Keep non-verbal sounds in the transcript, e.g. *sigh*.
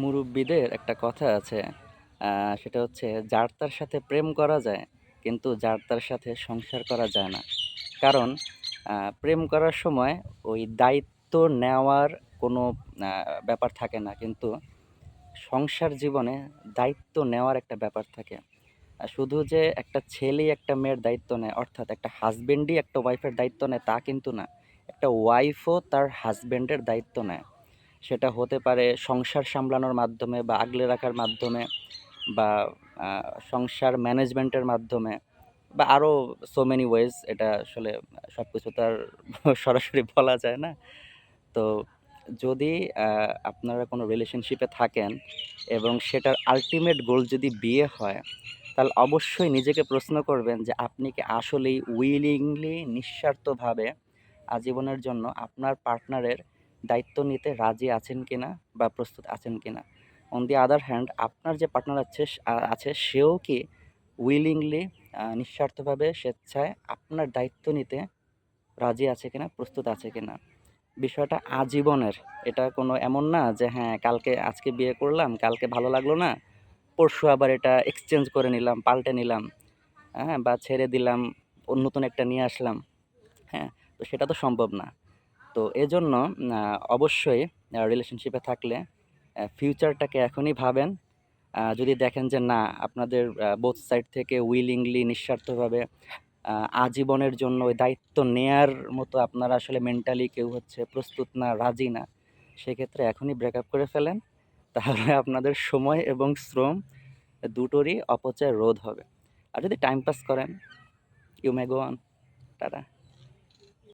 মুরব্বিদের একটা কথা আছে সেটা হচ্ছে যার তার সাথে প্রেম করা যায়, কিন্তু যার তার সাথে সংসার করা যায় না। কারণ প্রেম করার সময় ওই দায়িত্ব নেওয়ার কোনো ব্যাপার থাকে না, কিন্তু সংসার জীবনে দায়িত্ব নেওয়ার একটা ব্যাপার থাকে। শুধু যে একটা ছেলেই একটা মেয়ের দায়িত্ব নেয়, অর্থাৎ একটা হাজব্যান্ডই একটা ওয়াইফের দায়িত্ব নেয়, তা কিন্তু না। একটা ওয়াইফও তার হাজব্যান্ডের দায়িত্ব নেয়। সেটা হতে পারে সংসার সামলানোর মাধ্যমে বা আগলে রাখার মাধ্যমে বা সংসার ম্যানেজমেন্টের মাধ্যমে বা আরও সো মেনি ওয়েজ এটা আসলে সব কিছু তো আর *laughs* সরাসরি বলা যায় না। তো যদি আপনারা কোনো রিলেশনশিপে থাকেন এবং সেটার আলটিমেট গোল যদি বিয়ে হয়, তাহলে অবশ্যই নিজেকে প্রশ্ন করবেন যে আপনি কি আসলেই উইলিংলি নিঃস্বার্থভাবে আজীবনের জন্য আপনার পার্টনারের দায়িত্ব নিতে রাজি আছেন কিনা বা প্রস্তুত আছেন কিনা? অন দি আদার হ্যান্ড আপনার যে পার্টনার আছে আছে, সেও কি উইলিংলি নিঃস্বার্থভাবে স্বেচ্ছায় আপনার দায়িত্ব নিতে রাজি আছে কিনা, প্রস্তুত আছে কিনা? বিষয়টা আজীবনের। এটা কোনো এমন না যে হ্যাঁ কালকে আজকে বিয়ে করলাম, কালকে ভালো লাগল না, পরশু আবার এটা এক্সচেঞ্জ করে নিলাম, পাল্টে নিলাম হ্যাঁ বা ছেড়ে দিলাম, নতুন একটা নিয়ে আসলাম হ্যাঁ তো সেটা তো সম্ভব না। তো এজন্য অবশ্যই রিলেশনশিপে থাকলে ফিউচারটাকে এখনই ভাবেন। যদি দেখেন যে না, আপনাদের বোথ সাইড থেকে উইলিংলি নিঃস্বার্থভাবে আজীবনের জন্য ওই দায়িত্ব নেয়ার মতো আপনারা আসলে মেন্টালি কেউ হচ্ছে প্রস্তুত না, রাজি না, সেক্ষেত্রে এখনই ব্রেকআপ করে ফেলেন। তাহলে আপনাদের সময় এবং শ্রম দুটোরই অপচয় রোধ হবে। আর যদি টাইম পাস করেন you may go on tata.